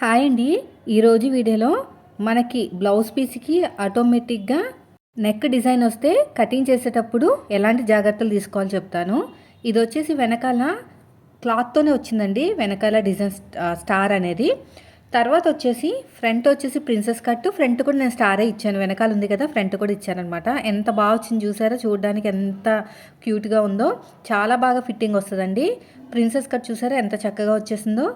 Hi అండి. ఈరోజు వీడియోలో మనకి బ్లౌజ్ పీస్కి ఆటోమేటిక్గా నెక్ డిజైన్ వస్తే కటింగ్ చేసేటప్పుడు ఎలాంటి జాగ్రత్తలు తీసుకోవాలో చెప్తాను. ఇది వచ్చేసి వెనకాల క్లాత్తోనే వచ్చిందండి. వెనకాల డిజైన్ స్టార్ అనేది. తర్వాత వచ్చేసి ఫ్రంట్ వచ్చేసి ప్రిన్సెస్ కట్ ఫ్రంట్ కూడా నేను స్టారే ఇచ్చాను. వెనకాల ఉంది కదా ఫ్రంట్ కూడా ఇచ్చాను అనమాట ఎంత బాగా వచ్చింది చూసారా? చూడడానికి ఎంత క్యూట్గా ఉందో. చాలా బాగా ఫిట్టింగ్ వస్తుందండి. ప్రిన్సెస్ కట్ చూసారా? ఎంత చక్కగా వచ్చేసిందో.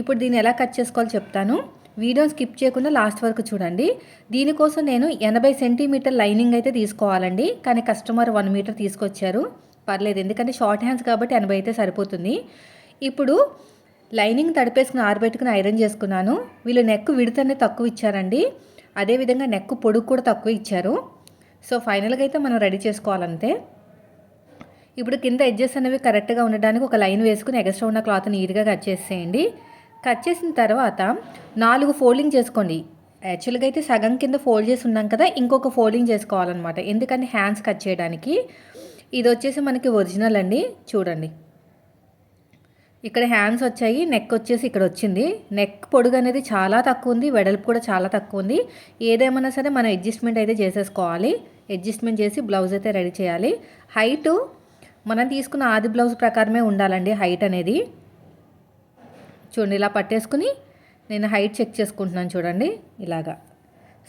ఇప్పుడు దీన్ని ఎలా కట్ చేసుకోవాలో చెప్తాను. వీడియో స్కిప్ చేయకుండా లాస్ట్ వరకు చూడండి. దీనికోసం నేను ఎనభై సెంటీమీటర్ లైనింగ్ అయితే తీసుకోవాలండి. కానీ కస్టమర్ వన్ మీటర్ తీసుకొచ్చారు. పర్లేదు ఎందుకంటే షార్ట్ హ్యాండ్స్ కాబట్టి ఎనభై అయితే సరిపోతుంది. ఇప్పుడు లైనింగ్ తడిపేసుకుని ఆరబెట్టుకుని ఐరన్ చేసుకున్నాను. వీళ్ళు నెక్ విడతనే తక్కువ ఇచ్చారండి. అదేవిధంగా నెక్ పొడుగు కూడా తక్కువ ఇచ్చారు. సో ఫైనల్గా అయితే మనం రెడీ చేసుకోవాలంతే. ఇప్పుడు కింద ఎడ్జెస్ అనేవి కరెక్ట్గా ఉండడానికి ఒక లైన్ వేసుకుని ఎక్స్ట్రా ఉన్న క్లాత్ నీట్గా కట్ చేసేయండి. కట్ చేసిన తర్వాత నాలుగు ఫోల్డింగ్ చేసుకోండి. యాక్చువల్గా అయితే సగం కింద ఫోల్డ్ చేసి ఉన్నాం కదా ఇంకొక ఫోల్డింగ్ చేసుకోవాలన్నమాట. ఎందుకంటే హ్యాండ్స్ కట్ చేయడానికి. ఇది వచ్చేసి మనకి ఒరిజినల్ అండి. చూడండి. ఇక్కడ హ్యాండ్స్ వచ్చాయి నెక్ వచ్చేసి ఇక్కడ వచ్చింది. నెక్ పొడుగు అనేది చాలా తక్కువ ఉంది వెడల్పు కూడా చాలా తక్కువ ఉంది. ఏదేమన్నా సరే మనం అడ్జస్ట్మెంట్ అయితే చేసేసుకోవాలి. అడ్జస్ట్మెంట్ చేసి బ్లౌజ్ అయితే రెడీ చేయాలి. హైటు మనం తీసుకున్న ఆది బ్లౌజ్ ప్రకారమే ఉండాలండి హైట్ అనేది. చూడండి ఇలా పట్టేసుకుని నేను హైట్ చెక్ చేసుకుంటున్నాను చూడండి ఇలాగా.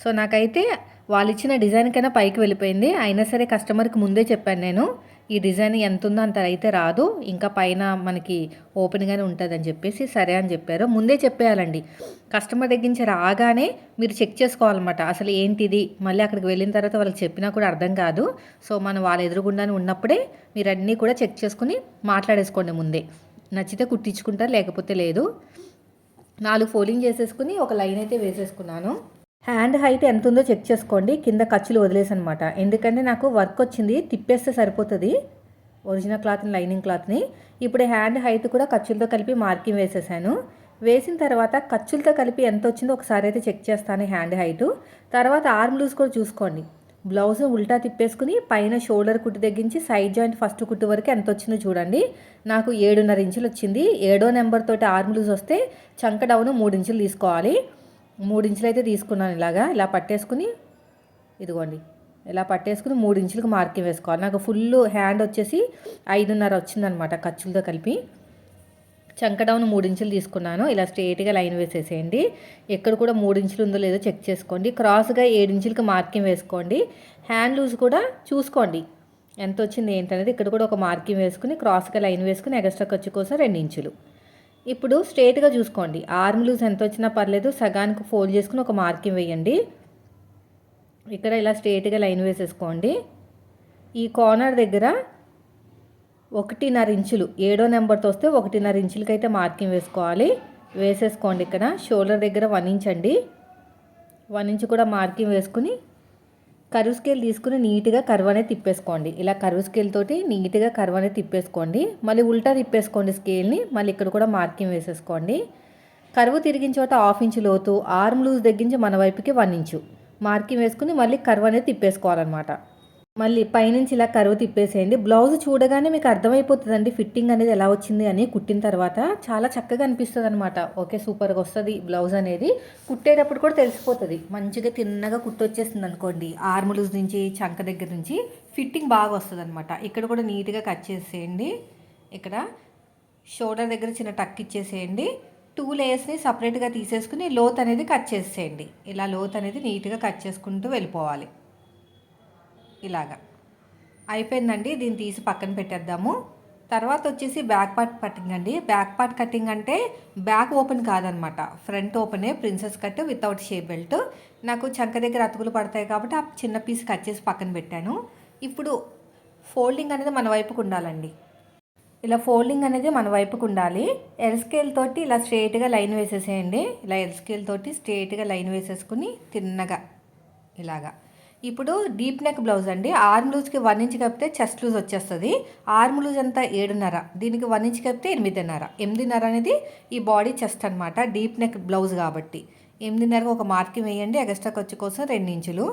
సో నాకైతే వాళ్ళు ఇచ్చిన డిజైన్ కైనా పైకి వెళ్ళిపోయింది. అయినా సరే కస్టమర్కి ముందే చెప్పాను నేను ఈ డిజైన్ ఎంత ఉందో అంత అయితే రాదు ఇంకా పైన మనకి ఓపెన్గానే ఉంటుందని చెప్పేసి సరే అని చెప్పారు. ముందే చెప్పేయాలండి. కస్టమర్ దగ్గర నుంచి రాగానే మీరు చెక్ చేసుకోవాలన్నమాట. అసలు ఏంటిది? మళ్ళీ అక్కడికి వెళ్ళిన తర్వాత వాళ్ళకి చెప్పినా కూడా అర్థం కాదు. సో మనం వాళ్ళ ఎదురుగుండానే ఉన్నప్పుడే మీరు అన్నీ కూడా చెక్ చేసుకుని మాట్లాడేసుకోండి ముందే. నచ్చితే కుట్టించుకుంటారు లేకపోతే లేదు. నాలుగు ఫోల్డింగ్ చేసేసుకుని ఒక లైన్ అయితే వేసేసుకున్నాను. హ్యాండ్ హైట్ ఎంత ఉందో చెక్ చేసుకోండి. కింద ఖర్చులు వదిలేసనమాట. ఎందుకంటే నాకు వర్క్ వచ్చింది తిప్పేస్తే సరిపోతుంది. ఒరిజినల్ క్లాత్ని లైనింగ్ క్లాత్ని. ఇప్పుడు హ్యాండ్ హైట్ కూడా ఖర్చులతో కలిపి మార్కింగ్ వేసేసాను. వేసిన తర్వాత ఖర్చులతో కలిపి ఎంత వచ్చిందో ఒకసారి అయితే చెక్ చేస్తాను హ్యాండ్ హైటు. తర్వాత ఆర్మ్ లూజ్ కూడా చూసుకోండి. బ్లౌజ్ ఉల్టా తిప్పేసుకుని పైన షోల్డర్ కుట్టు తగ్గించి సైడ్ జాయింట్ ఫస్ట్ కుట్టు వరకు ఎంత వచ్చిందో చూడండి. నాకు ఏడున్నర ఇంచులు వచ్చింది. ఏడో నెంబర్ తోటి ఆర్మ్ లూజ్ వస్తే చంక డౌన్ మూడు ఇంచులు తీసుకోవాలి. మూడు ఇంచులు అయితే తీసుకున్నాను ఇలాగా. ఇలా పట్టేసుకుని ఇదిగోండి. ఇలా పట్టేసుకుని మూడు ఇంచులకు మార్కింగ్ వేసుకోవాలి. నాకు ఫుల్ హ్యాండ్ వచ్చేసి ఐదున్నర వచ్చిందనమాట ఖర్చులతో కలిపి. చంకడౌన్ మూడించులు మూడు ఇంచులు తీసుకున్నాను. ఇలా స్ట్రేట్గా లైన్ వేసేసేయండి. ఎక్కడ కూడా మూడు ఇంచులు ఉందో లేదో చెక్ చేసుకోండి. క్రాస్గా ఏడించులకి మార్కింగ్ వేసుకోండి. హ్యాండ్ లూజ్ కూడా చూసుకోండి. ఎంత వచ్చింది ఏంటనేది ఇక్కడ కూడా ఒక మార్కింగ్ వేసుకుని క్రాస్గా లైన్ వేసుకుని ఎక్స్ట్రా ఖర్చు కోసం రెండు ఇంచులు. ఇప్పుడు స్ట్రేట్గా చూసుకోండి. ఆర్మ్ లూజ్ ఎంత వచ్చినా పర్లేదు. సగానికి ఫోల్డ్ చేసుకుని ఒక మార్కింగ్ వేయండి. ఇక్కడ ఇలా స్ట్రేట్గా లైన్ వేసేసుకోండి. ఈ కార్నర్ దగ్గర ఒకటిన్నర ఇంచులు. ఏడో నెంబర్తో వస్తే ఒకటిన్నర ఇంచులకైతే మార్కింగ్ వేసుకోవాలి. వేసేసుకోండి ఇక్కడ. షోల్డర్ దగ్గర వన్ ఇంచ్ అండి. వన్ ఇంచ్ కూడా మార్కింగ్ వేసుకుని కరువు స్కేల్ తీసుకుని నీట్గా కరువు అనేది తిప్పేసుకోండి. ఇలా కరువు స్కేల్ తోటి నీట్గా కరువు అనేది తిప్పేసుకోండి. మళ్ళీ ఉల్టా తిప్పేసుకోండి స్కేల్ని. మళ్ళీ ఇక్కడ కూడా మార్కింగ్ వేసేసుకోండి. కరువు తిరిగిన చోట హాఫ్ ఇంచు లోతు. ఆర్మ్ లూజ్ తగ్గించి మన వైపుకి వన్ ఇంచు. మార్కింగ్ వేసుకుని మళ్ళీ కరువు అనేది తిప్పేసుకోవాలన్నమాట. మళ్ళీ పైనుంచి ఇలా కరువు తిప్పేసేయండి. బ్లౌజ్ చూడగానే మీకు అర్థమైపోతుందండి ఫిట్టింగ్ అనేది ఎలా వచ్చింది అని కుట్టిన తర్వాత చాలా చక్కగా అనిపిస్తుంది అనమాట ఓకే సూపర్గా వస్తుంది బ్లౌజ్ అనేది. కుట్టేటప్పుడు కూడా తెలిసిపోతుంది. మంచిగా తిన్నగా కుట్టొచ్చేస్తుంది అనుకోండి. ఆర్ములూస్ నుంచి చంక దగ్గర నుంచి ఫిట్టింగ్ బాగా వస్తుంది అనమాట ఇక్కడ కూడా నీట్గా కట్ చేసేయండి. ఇక్కడ షోల్డర్ దగ్గర చిన్న టక్ ఇచ్చేసేయండి. టూ లేయర్స్ని సపరేట్గా తీసేసుకుని లోత్ అనేది కట్ చేసేయండి. ఇలా లోత్ అనేది నీట్గా కట్ చేసుకుంటూ వెళ్ళిపోవాలి. ఇలాగా. అయిపోయిందండి దీన్ని తీసి పక్కన పెట్టేద్దాము. తర్వాత వచ్చేసి బ్యాక్ పార్ట్ కటింగ్ అండి. బ్యాక్ పార్ట్ కటింగ్ అంటే బ్యాక్ ఓపెన్ కాదనమాట. Front ఓపెనే princess cut without shape belt. నాకు చంక దగ్గర అతుకులు పడతాయి కాబట్టి ఆ చిన్న పీస్ కట్ చేసి పక్కన పెట్టాను. ఇప్పుడు ఫోల్డింగ్ అనేది మన వైపుకు ఉండాలండి. ఇలా ఫోల్డింగ్ అనేది మన వైపుకు ఉండాలి. ఎల్ స్కేల్ తోటి ఇలా స్ట్రేట్గా లైన్ వేసేసేయండి. ఇలా ఎల్ స్కేల్ తోటి స్ట్రేట్గా లైన్ వేసేసుకుని తిన్నగా ఇలాగా. ఇప్పుడు డీప్ నెక్ బ్లౌజ్ అండి. ఆర్మ్ లూజ్కి వన్ ఇంచ్ కప్పితే చెస్ట్ లూజ్ వచ్చేస్తుంది. ఆర్మ్ లూజ్ అంతా ఏడున్నర. దీనికి వన్ ఇంచ్ కప్పితే ఎనిమిదిన్నర. ఎనిమిదిన్నర అనేది ఈ బాడీ చెస్ట్ అనమాట డీప్ నెక్ బ్లౌజ్ కాబట్టి. ఎనిమిదిన్నరకు ఒక మార్కింగ్ వేయండి. ఎగస్ట్రా ఖర్చు కోసం రెండు ఇంచులు.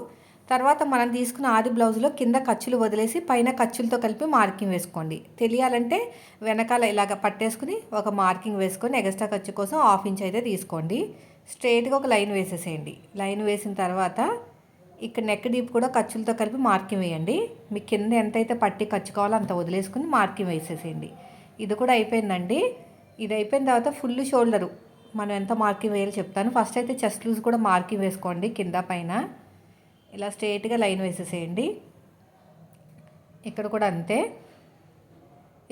తర్వాత మనం తీసుకున్న ఆది బ్లౌజ్లో కింద ఖర్చులు వదిలేసి పైన ఖర్చులతో కలిపి మార్కింగ్ వేసుకోండి. తెలియాలంటే వెనకాల ఇలాగ పట్టేసుకుని ఒక మార్కింగ్ వేసుకొని ఎగస్ట్రా ఖర్చు కోసం హాఫ్ ఇంచ్ అయితే తీసుకోండి. స్ట్రైట్గా ఒక లైన్ వేసేసేయండి. లైన్ వేసిన తర్వాత ఇక్కడ నెక్ డీప్ కూడా ఖర్చులతో కలిపి మార్కింగ్ వేయండి. మీ కింద ఎంతైతే పట్టి ఖర్చు కావాలో అంత వదిలేసుకుని మార్కింగ్ వేసేసేయండి. ఇది కూడా అయిపోయిందండి. ఇది అయిపోయిన తర్వాత ఫుల్ షోల్డరు మనం ఎంత మార్కింగ్ వేయాలో చెప్తాను. ఫస్ట్ అయితే చెస్ట్ లూజ్ కూడా మార్కింగ్ వేసుకోండి కింద పైన. ఇలా స్ట్రేట్గా లైన్ వేసేసేయండి. ఇక్కడ కూడా అంతే.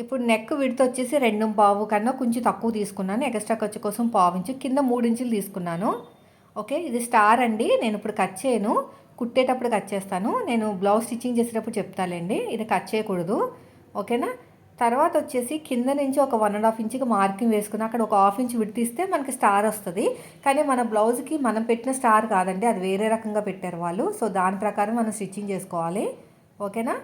ఇప్పుడు నెక్ విడత వచ్చేసి రెండు పావు కన్నా కొంచెం తక్కువ తీసుకున్నాను. ఎక్స్ట్రా ఖర్చు కోసం పావు ఇంచు. కింద మూడు ఇంచులు తీసుకున్నాను. ఓకే ఇది స్టార్ అండి. నేను ఇప్పుడు కట్ చేయను. కుట్టేటప్పుడు కట్ చేస్తాను. నేను బ్లౌజ్ స్టిచ్చింగ్ చేసేటప్పుడు చెప్తాలేండి. ఇది కట్ చేయకూడదు. ఓకేనా? తర్వాత వచ్చేసి కింద నుంచి ఒక వన్ అండ్ హాఫ్ ఇంచ్కి మార్కింగ్ వేసుకుని అక్కడ ఒక హాఫ్ ఇంచ్ విడితీస్తే మనకి స్టార్ వస్తుంది. కానీ మన బ్లౌజ్కి మనం పెట్టిన స్టార్ కాదండి. అది వేరే రకంగా పెట్టారు వాళ్ళు. సో దాని ప్రకారం మనం స్టిచ్చింగ్ చేసుకోవాలి. ఓకేనా?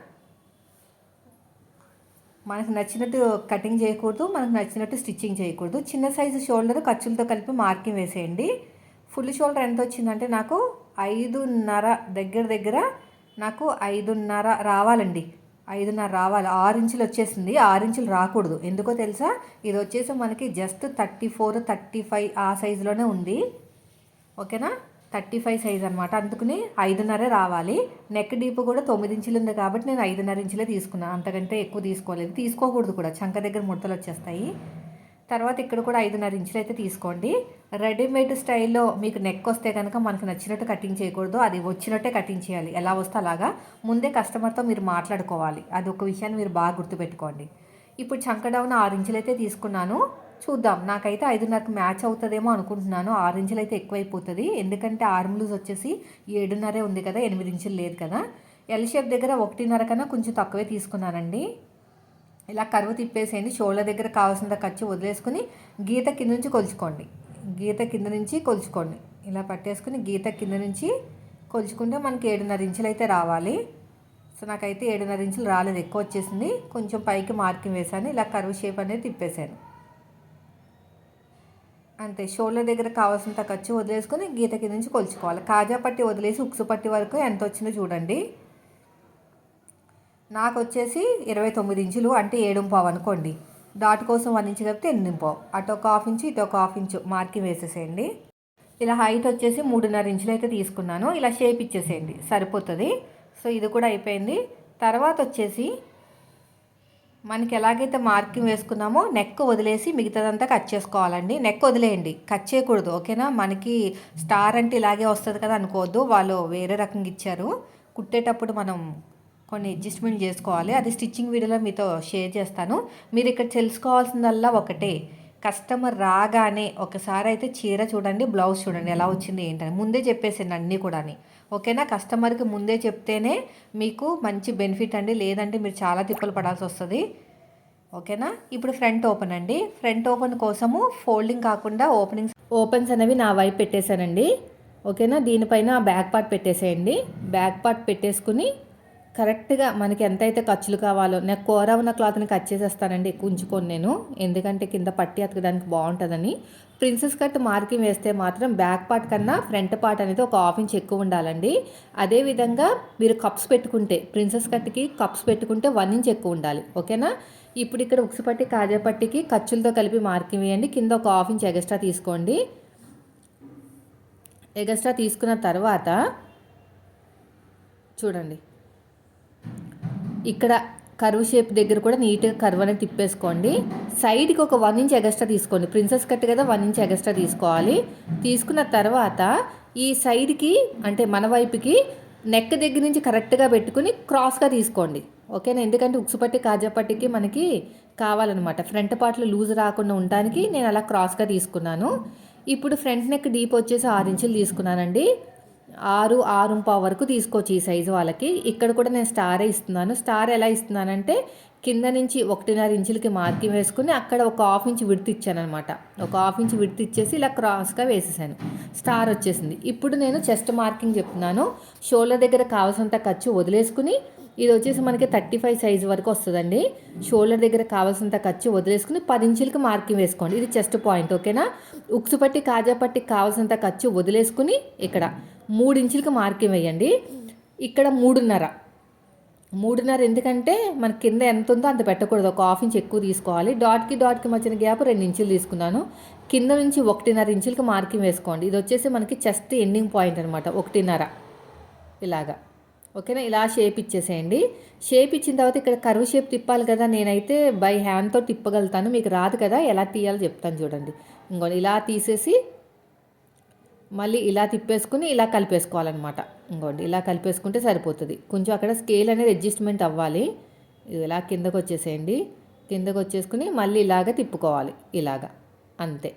మనకు నచ్చినట్టు కటింగ్ చేయకూడదు. మనకు నచ్చినట్టు స్టిచ్చింగ్ చేయకూడదు. చిన్న సైజు షోల్డర్ ఖర్చులతో కలిపి మార్కింగ్ వేసేయండి. ఫుల్ షోల్డర్ ఎంత వచ్చిందంటే నాకు ఐదున్నర దగ్గర దగ్గర నాకు ఐదున్నర రావాలండి. ఐదున్నర రావాలి. ఆరు ఇంచులు వచ్చేసింది. ఆరు ఇంచులు రాకూడదు. ఎందుకో తెలుసా? ఇది వచ్చేసి మనకి just thirty four thirty five ఆ సైజులోనే ఉంది. ఓకేనా? థర్టీ ఫైవ్ సైజ్ అనమాట అందుకని ఐదున్నరే రావాలి. నెక్ డీప్ కూడా తొమ్మిది ఇంచులు ఉంది కాబట్టి నేను ఐదున్నర ఇంచులే తీసుకున్నాను అంతకంటే ఎక్కువ తీసుకోలేదు. తీసుకోకూడదు కూడా. చంక దగ్గర ముడతలు వచ్చేస్తాయి. తర్వాత ఇక్కడ కూడా ఐదున్నర ఇంచులు అయితే తీసుకోండి. రెడీమేడ్ స్టైల్లో మీకు నెక్ వస్తే కనుక మనకు నచ్చినట్టు కటింగ్ చేయకూడదు. అది వచ్చినట్టే కటింగ్ చేయాలి. ఎలా వస్తే అలాగా ముందే కస్టమర్తో మీరు మాట్లాడుకోవాలి. అది ఒక విషయాన్ని మీరు బాగా గుర్తుపెట్టుకోండి. ఇప్పుడు చంక డౌన్ ఆరు ఇంచులు అయితే తీసుకున్నాను. చూద్దాం. నాకైతే ఐదున్నరకు మ్యాచ్ అవుతుందేమో అనుకుంటున్నాను. ఆరు ఇంచులు అయితే ఎక్కువైపోతుంది. ఎందుకంటే ఆర్మ్ లూజ్ వచ్చేసి ఏడున్నరే ఉంది కదా ఎనిమిది ఇంచులు లేదు కదా. ఎల్ షేప్ దగ్గర ఒకటిన్నర కన్నా కొంచెం తక్కువే తీసుకున్నానండి. ఇలా కరువు తిప్పేసేయండి. షోల్డర్ దగ్గర కావాల్సినంత ఖర్చు వదిలేసుకుని గీత కింద నుంచి కొలుచుకోండి. గీత కింద నుంచి కొలుచుకోండి. ఇలా పట్టేసుకుని గీత కింద నుంచి కొలుచుకుంటే మనకి ఏడున్నర ఇంచులు అయితే రావాలి. సో నాకైతే ఏడున్నర ఇంచులు రాలేదు. ఎక్కువ వచ్చేసింది. కొంచెం పైకి మార్కింగ్ వేసాను ఇలా కరువు షేప్ అనేది తిప్పేశాను. అంతే. షోల్డర్ దగ్గర కావాల్సినంత ఖర్చు వదిలేసుకొని గీత కింద నుంచి కొలుచుకోవాలి. కాజా పట్టి వదిలేసి ఉక్సు పట్టి వరకు ఎంత వచ్చిందో చూడండి. నాకు వచ్చేసి ఇరవై తొమ్మిది ఇంచులు అంటే ఏడు పావు అనుకోండి. డాట్ కోసం వన్ ఇంచు కలిపితే ఎనిమిది పావు అటు ఒక హాఫ్ ఇంచు ఇటు ఒక హాఫ్ ఇంచు మార్కింగ్ వేసేసేయండి. ఇలా హైట్ వచ్చేసి మూడున్నర ఇంచులు అయితే తీసుకున్నాను. ఇలా షేప్ ఇచ్చేసేయండి. సరిపోతుంది. సో ఇది కూడా అయిపోయింది. తర్వాత వచ్చేసి మనకి ఎలాగైతే మార్కింగ్ వేసుకున్నామో నెక్ వదిలేసి మిగతాదంతా కట్ చేసుకోవాలండి. నెక్ వదిలేయండి. కట్ చేయకూడదు ఓకేనా? మనకి స్టార్ అంటే ఇలాగే వస్తుంది కదా అనుకోవద్దు. వాళ్ళు వేరే రకంగా ఇచ్చారు. కుట్టేటప్పుడు మనం కొన్ని అడ్జస్ట్మెంట్ చేసుకోవాలి. అది స్టిచ్చింగ్ వీడియోలో మీతో షేర్ చేస్తాను. మీరు ఇక్కడ తెలుసుకోవాల్సిందల్లా ఒకటే. కస్టమర్ రాగానే ఒకసారి అయితే చీర చూడండి బ్లౌజ్ చూడండి ఎలా వచ్చింది ఏంటని. ముందే చెప్పేసాను అన్నీ కూడా ఓకేనా? కస్టమర్కి ముందే చెప్తేనే మీకు మంచి బెనిఫిట్ అండి. లేదంటే మీరు చాలా తిప్పలు పడాల్సి వస్తుంది. ఓకేనా? ఇప్పుడు ఫ్రంట్ ఓపెన్ అండి. ఫ్రంట్ ఓపెన్ కోసము ఫోల్డింగ్ కాకుండా ఓపెనింగ్స్ ఓపెన్స్ అనేవి నా వైపు పెట్టేశానండి. ఓకేనా? దీనిపైన బ్యాక్ పార్ట్ పెట్టేసేయండి. బ్యాక్ పార్ట్ పెట్టేసుకుని కరెక్ట్గా మనకి ఎంతైతే ఖర్చులు కావాలో నాకు కూర ఉన్న క్లాత్ని కట్ చేసేస్తానండి ఉంచుకొని నేను. ఎందుకంటే కింద పట్టి అతకడానికి బాగుంటుందని. ప్రిన్సెస్ కట్ మార్కింగ్ వేస్తే మాత్రం బ్యాక్ పార్ట్ కన్నా ఫ్రంట్ పార్ట్ అనేది ఒక హాఫ్ ఇంచ్ ఎక్కువ ఉండాలండి. అదేవిధంగా మీరు కప్స్ పెట్టుకుంటే ప్రిన్సెస్ కట్కి కప్స్ పెట్టుకుంటే వన్ ఇంచ్ ఎక్కువ ఉండాలి. ఓకేనా? ఇప్పుడు ఇక్కడ ఉక్సు పట్టి కాజా పట్టికి ఖర్చులతో కలిపి మార్కింగ్ వేయండి. కింద ఒక హాఫ్ ఇంచ్ ఎగస్ట్రా తీసుకోండి. ఎగస్ట్రా తీసుకున్న తర్వాత చూడండి. ఇక్కడ కరువు షేప్ దగ్గర కూడా నీట్గా కరువు అనేది తిప్పేసుకోండి. సైడ్కి ఒక వన్ ఇంచ్ ఎగస్ట్రా తీసుకోండి. ప్రిన్సెస్ కట్ కదా వన్ ఇంచ్ ఎగస్ట్రా తీసుకోవాలి. తీసుకున్న తర్వాత ఈ సైడ్కి అంటే మన వైపుకి నెక్ దగ్గర నుంచి కరెక్ట్గా పెట్టుకుని క్రాస్గా తీసుకోండి. ఓకేనా? ఎందుకంటే ఉక్సుపట్టి కాజాపట్టికి మనకి కావాలన్నమాట. ఫ్రంట్ పార్ట్లో లూజ్ రాకుండా ఉండడానికి నేను అలా క్రాస్గా తీసుకున్నాను. ఇప్పుడు ఫ్రంట్ నెక్ డీప్ వచ్చేసి ఆరు ఇంచులు తీసుకున్నానండి. ఆరు ఆరు పావు వరకు తీసుకోవచ్చు ఈ సైజు వాళ్ళకి. ఇక్కడ కూడా నేను స్టార్ ఇస్తున్నాను. స్టార్ ఎలా ఇస్తున్నానంటే కింద నుంచి ఒకటిన్నర ఇంచులకి మార్కింగ్ వేసుకుని అక్కడ ఒక హాఫ్ ఇంచ్ విడత ఇచ్చాను అనమాట ఒక హాఫ్ ఇంచ్ విడత ఇచ్చేసి ఇలా క్రాస్గా వేసేసాను. స్టార్ వచ్చేసింది. ఇప్పుడు నేను చెస్ట్ మార్కింగ్ చెప్తున్నాను. షోల్డర్ దగ్గర కావాల్సినంత ఖర్చు వదిలేసుకుని ఇది వచ్చేసి మనకి థర్టీ ఫైవ్ సైజు వరకు వస్తుందండి. షోల్డర్ దగ్గర కావాల్సినంత ఖర్చు వదిలేసుకుని పది ఇంచులకి మార్కింగ్ వేసుకోండి. ఇది చెస్ట్ పాయింట్ ఓకేనా? ఉక్సు పట్టి కాజా పట్టి కావాల్సినంత ఖర్చు వదిలేసుకుని ఇక్కడ మూడించులకి మార్కింగ్ వేయండి. ఇక్కడ మూడున్నర. మూడున్నర ఎందుకంటే మన కింద ఎంత ఉందో అంత పెట్టకూడదు. ఒక హాఫ్ ఇంచ్ ఎక్కువ తీసుకోవాలి. డాట్కి డాట్కి మధ్యన గ్యాప్ రెండు ఇంచులు తీసుకున్నాను. కింద నుంచి ఒకటిన్నర ఇంచులకి మార్కింగ్ వేసుకోండి. ఇది వచ్చేసి మనకి చెస్ట్ ఎండింగ్ పాయింట్ అనమాట ఒకటిన్నర. ఇలాగా. ఓకేనా? ఇలా షేప్ ఇచ్చేసేయండి. షేప్ ఇచ్చిన తర్వాత ఇక్కడ కరువు షేప్ తిప్పాలి కదా. నేనైతే బై హ్యాండ్తో తిప్పగలుగుతాను. మీకు రాదు కదా. ఎలా తీయాలో చెప్తాను చూడండి. ఇంకోటి ఇలా తీసేసి మళ్ళీ ఇలా తిప్పేసుకుని ఇలా కలిపేసుకోవాలన్నమాట. ఇంకోండి ఇలా కలిపేసుకుంటే సరిపోతుంది. కొంచెం అక్కడ స్కేల్ అనేది అడ్జస్ట్మెంట్ అవ్వాలి. ఇది ఇలా కిందకు వచ్చేసేయండి. కిందకు వచ్చేసుకుని మళ్ళీ ఇలాగ తిప్పుకోవాలి. ఇలాగా. అంతే.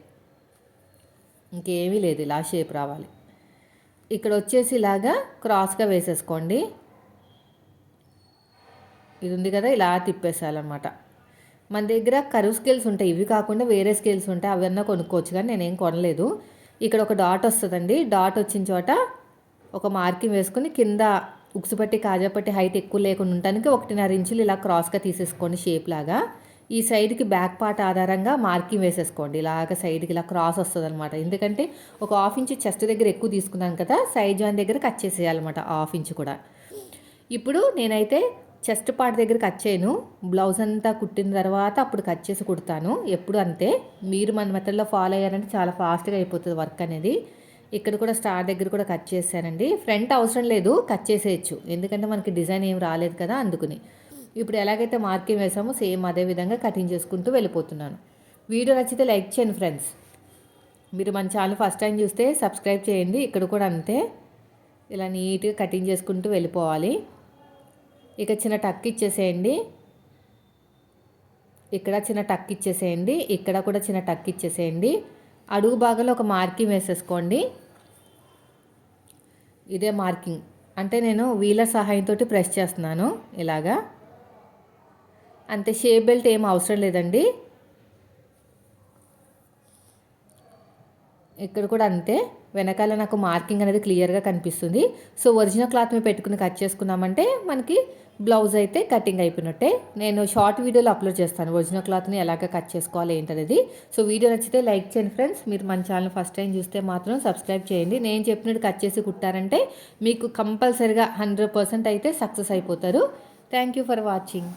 ఇంకేమీ లేదు. ఇలా షేప్ రావాలి. ఇక్కడ వచ్చేసి ఇలాగా క్రాస్గా వేసేసుకోండి. ఇది ఉంది కదా ఇలా తిప్పేసేయాలన్నమాట. మన దగ్గర కరువు స్కేల్స్ ఉంటాయి. ఇవి కాకుండా వేరే స్కేల్స్ ఉంటాయి. అవన్నీ కొనుక్కోవచ్చు కానీ నేనేం కొనలేదు. ఇక్కడ ఒక డాట్ వస్తుందండి. డాట్ వచ్చిన చోట ఒక మార్కింగ్ వేసుకుని కింద ఉక్సుపట్టి కాజాపట్టి హైట్ ఎక్కువ లేకుండా ఉండడానికి ఒకటిన్నర ఇంచులు ఇలా క్రాస్గా తీసేసుకోండి షేప్ లాగా. ఈ సైడ్కి బ్యాక్ పార్ట్ ఆధారంగా మార్కింగ్ వేసేసుకోండి. ఇలాగ సైడ్కి ఇలా క్రాస్ వస్తుంది అనమాట ఎందుకంటే ఒక హాఫ్ ఇంచ్ చెస్ట్ దగ్గర ఎక్కువ తీసుకున్నాను కదా సైడ్ జాయిన్ దగ్గర కట్ చేసేయాలన్నమాట హాఫ్ ఇంచ్ కూడా. ఇప్పుడు నేనైతే చెస్ట్ పార్ట్ దగ్గర కట్ చేయను. బ్లౌజ్ అంతా కుట్టిన తర్వాత అప్పుడు కట్ చేసి కుడతాను. ఎప్పుడు అంతే. మీరు మన మెథడ్లో ఫాలో అయ్యారంటే చాలా ఫాస్ట్గా అయిపోతుంది వర్క్ అనేది. ఇక్కడ కూడా స్టార్ దగ్గర కూడా కట్ చేశానండి. ఫ్రంట్ అవసరం లేదు. కట్ చేసేయచ్చు. ఎందుకంటే మనకి డిజైన్ ఏం రాలేదు కదా అందుకుని. ఇప్పుడు ఎలాగైతే మార్కింగ్ వేసామో సేమ్ అదే విధంగా కటింగ్ చేసుకుంటూ వెళ్ళిపోతున్నాను. వీడియో నచ్చితే లైక్ చేయండి ఫ్రెండ్స్ మీరు మన ఛానల్ ఫస్ట్ టైం చూస్తే సబ్స్క్రైబ్ చేయండి. ఇక్కడ కూడా అంతే. ఇలా నీట్గా కటింగ్ చేసుకుంటూ వెళ్ళిపోవాలి. ఇక చిన్న టక్ ఇచ్చేసేయండి. ఇక్కడ చిన్న టక్ ఇచ్చేసేయండి. ఇక్కడ కూడా చిన్న టక్ ఇచ్చేసేయండి. అడుగు భాగంలో ఒక మార్కింగ్ వేసేసుకోండి. ఇదే మార్కింగ్. అంటే నేను వీలర్ సహాయంతో ప్రెస్ చేస్తున్నాను ఇలాగా. అంతే షేప్ బెల్ట్ ఏం అవసరం లేదండి. ఇక్కడ కూడా అంతే. వెనకాల నాకు మార్కింగ్ అనేది క్లియర్గా కనిపిస్తుంది. సో ఒరిజినల్ క్లాత్ మేము పెట్టుకుని కట్ చేసుకున్నామంటే మనకి బ్లౌజ్ అయితే కటింగ్ అయిపోయినట్టే. నేను షార్ట్ వీడియోలో అప్లోడ్ చేస్తాను ఒరిజినల్ క్లాత్ని ఎలాగ కట్ చేసుకోవాలి ఏంటనేది. సో వీడియో నచ్చితే లైక్ చేయండి ఫ్రెండ్స్. మీరు మన ఛానల్ ఫస్ట్ టైం చూస్తే మాత్రం సబ్స్క్రైబ్ చేయండి. నేను చెప్పినట్టు కట్ చేసి కుట్టారంటే మీకు కంపల్సరిగా హండ్రెడ్ పర్సెంట్ అయితే సక్సెస్ అయిపోతారు. Thank you for watching.